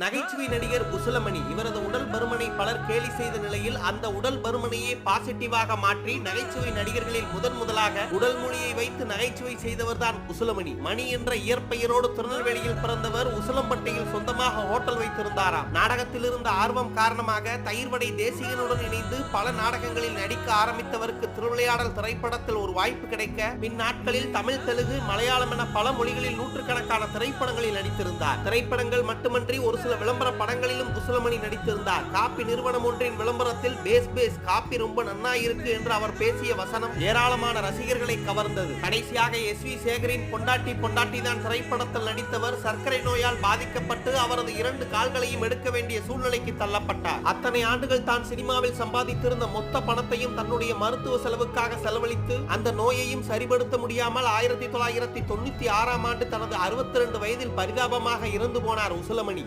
நகைச்சுவை நடிகர் உசுலமணி. இவரது உடல் பருமனை பலர் கேலி செய்த நிலையில் அந்த உடல் பருமனையே பாசிட்டிவாக மாற்றி நகைச்சுவை நடிகர்களில் முதன் முதலாக உடல் மொழியை வைத்து நகைச்சுவை செய்தவர்தான் உசுலமணி. மணி என்ற இயற்பெயரோடு திருநெல்வேலியில் பிறந்தவர் உசிலம்பட்டியில் சொந்தமாக ஹோட்டல் வைத்திருந்தாராம். நாடகத்தில் இருந்த ஆர்வம் காரணமாக தயிர்வடை தேசிகனுடன் இணைந்து பல நாடகங்களில் நடிக்க ஆரம்பித்தவருக்கு திருவிளையாடல் திரைப்படத்தில் ஒரு வாய்ப்பு கிடைக்க பின் நாட்களில் தமிழ் தெலுங்கு மலையாளம் என பல மொழிகளில் நூற்றுக்கணக்கான திரைப்படங்களில் நடித்திருந்தார். திரைப்படங்கள் மட்டுமன்றி ஒரு சில விளம்பர படங்களிலும் குசலமணி நடித்திருந்தார். காப்பி நிறுவனம் ஒன்றின் விளம்பரத்தில் பேஸ் பேஸ் காப்பி ரொம்ப நன்னா இருக்கு என்று அவர் பேசிய வசனம் ஏராளமான ரசிகர்களை கவர்ந்தது. கடைசியாக எஸ் வி சேகரின் பொண்டாட்டி பொண்டாட்டி தான் திரைப்படத்தில் நடித்தவர். சர்க்கரை நோயால் பாதிக்கப்பட்டு அவரது இரண்டு கால்களையும் எடுக்க வேண்டிய சூழ்நிலைக்கு தள்ளப்பட்டார். அத்தனை ஆண்டுகள் தான் சினிமாவில் சம்பாதித்திருந்த மொத்த பணத்தையும் தன்னுடைய மருத்துவ செலவுக்காக செலவழித்து அந்த நோயையும் சரிபடுத்த முடியாமல் ஆயிரத்தி தொள்ளாயிரத்தி தொண்ணூத்தி ஆறாம் ஆண்டு தனது அறுபத்தி ரெண்டு வயதில் பரிதாபமாக இறந்து போனார் உசுலமணி.